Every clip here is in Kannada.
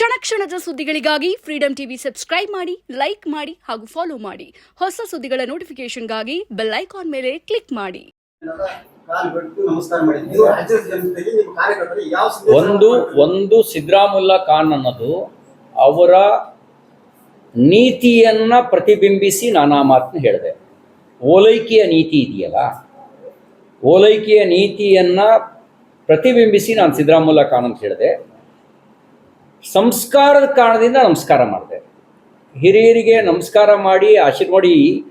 ಕ್ಷಣ ಕ್ಷಣದ ಸುದ್ದಿಗಳಿಗಾಗಿ ಫ್ರೀಡಂ ಟಿವಿ ಸಬ್ಸ್ಕ್ರೈಬ್ ಮಾಡಿ ಲೈಕ್ ಮಾಡಿ ಹಾಗೂ ಫಾಲೋ ಮಾಡಿ. ಹೊಸ ಸುದ್ದಿಗಳ ನೋಟಿಫಿಕೇಶನ್ಗಾಗಿ ಬೆಲ್ ಐಕಾನ್ ಮೇಲೆ ಕ್ಲಿಕ್ ಮಾಡಿ. ಒಂದು ಒಂದು ಸಿದ್ದರಾಮುಲ್ಲಾ ಖಾನ್ ಅನ್ನೋದು ಅವರ ನೀತಿಯನ್ನ ಪ್ರತಿಬಿಂಬಿಸಿ ನಾನಾ ಮಾತನ್ನ ಹೇಳಿದೆ. ಓಲೈಕೆಯ ನೀತಿ ಇದೆಯಲ್ಲ? ಓಲೈಕೆಯ ನೀತಿಯನ್ನ ಪ್ರತಿಬಿಂಬಿಸಿ ನಾನು ಸಿದ್ದರಾಮುಲ್ಲಾ ಖಾನ್ ಅಂತ ಹೇಳಿದೆ. ಸಂಸ್ಕಾರದ ಕಾರಣದಿಂದ ನಮಸ್ಕಾರ ಮಾಡಿದೆ. ಹಿರಿಯರಿಗೆ ನಮಸ್ಕಾರ ಮಾಡಿ ಆಶೀರ್ವಾಡಿ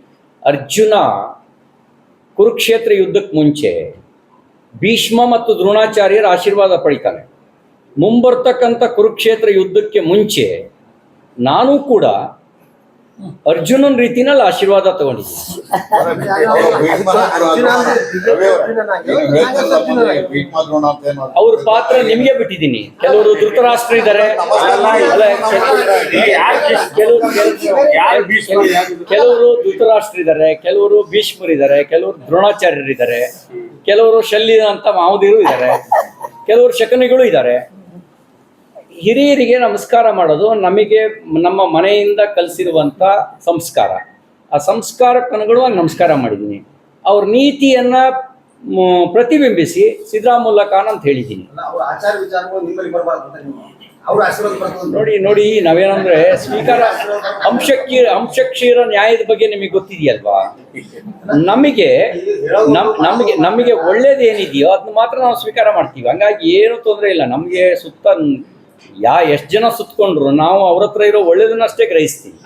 ಅರ್ಜುನ ಕುರುಕ್ಷೇತ್ರ ಯುದ್ಧಕ್ಕೆ ಮುಂಚೆ ಭೀಷ್ಮ ಮತ್ತು ದ್ರೋಣಾಚಾರ್ಯರ ಆಶೀರ್ವಾದ ಪಡಿತಾನೆ. ಮುಂಬರ್ತಕ್ಕಂಥ ಕುರುಕ್ಷೇತ್ರ ಯುದ್ಧಕ್ಕೆ ಮುಂಚೆ ನಾನು ಕೂಡ ಅರ್ಜುನನ್ ರೀತಿನಲ್ಲಿ ಆಶೀರ್ವಾದ ತಗೊಂಡಿದ್ದೀನಿ ಅವ್ರ ಪಾತ್ರ ನಿಮ್ಗೆ ಬಿಟ್ಟಿದ್ದೀನಿ. ಕೆಲವರು ಧೃತರಾಷ್ಟ್ರ ಇದ್ದಾರೆ. ಕೆಲವರು ಧೃತರಾಷ್ಟ್ರ ಇದ್ದಾರೆ, ಕೆಲವರು ಭೀಷ್ಮರಿದ್ದಾರೆ ಕೆಲವರು ದ್ರೋಣಾಚಾರ್ಯರು ಇದ್ದಾರೆ, ಕೆಲವರು ಶಲ್ಯ ಅಂತ ಮಾವುದಿರು ಇದ್ದಾರೆ, ಕೆಲವರು ಶಕನಿಗಳು ಇದ್ದಾರೆ. ಹಿರಿಯರಿಗೆ ನಮಸ್ಕಾರ ಮಾಡೋದು ನಮಗೆ ನಮ್ಮ ಮನೆಯಿಂದ ಕಲಿಸಿರುವಂಥ ಸಂಸ್ಕಾರ. ಆ ಸಂಸ್ಕಾರಕ್ಕೆ ಅನುಗುಣವಾಗಿ ನಮಸ್ಕಾರ ಮಾಡಿದ್ದೀನಿ. ಅವ್ರ ನೀತಿಯನ್ನ ಪ್ರತಿಬಿಂಬಿಸಿ ಸಿದ್ದರಾಮುಲ್ಲ ಖಾನ್ ಅಂತ ಹೇಳಿದ್ದೀನಿ. ನೋಡಿ ನೋಡಿ ನಾವೇನಂದ್ರೆ ಸ್ವೀಕಾರ ಅಂಶಕ್ಷೀರ ಅಂಶಕ್ಷೀರ ನ್ಯಾಯದ ಬಗ್ಗೆ ನಿಮಗೆ ಗೊತ್ತಿದೆಯಲ್ವಾ? ನಮಗೆ ನಮ್ ನಮಗೆ ನಮಗೆ ಒಳ್ಳೇದೇನಿದೆಯೋ ಅದನ್ನ ಮಾತ್ರ ನಾವು ಸ್ವೀಕಾರ ಮಾಡ್ತೀವಿ. ಹಂಗಾಗಿ ಏನು ತೊಂದರೆ ಇಲ್ಲ. ನಮಗೆ ಸುತ್ತ ಯಾ ಎಷ್ಟು ಜನ ಸುತ್ಕೊಂಡ್ರು? ನಾವು ಅವ್ರ ಹತ್ರ ಇರೋ ಒಳ್ಳೇದನ್ನಷ್ಟೇ ಗ್ರಹಿಸ್ತೀವಿ.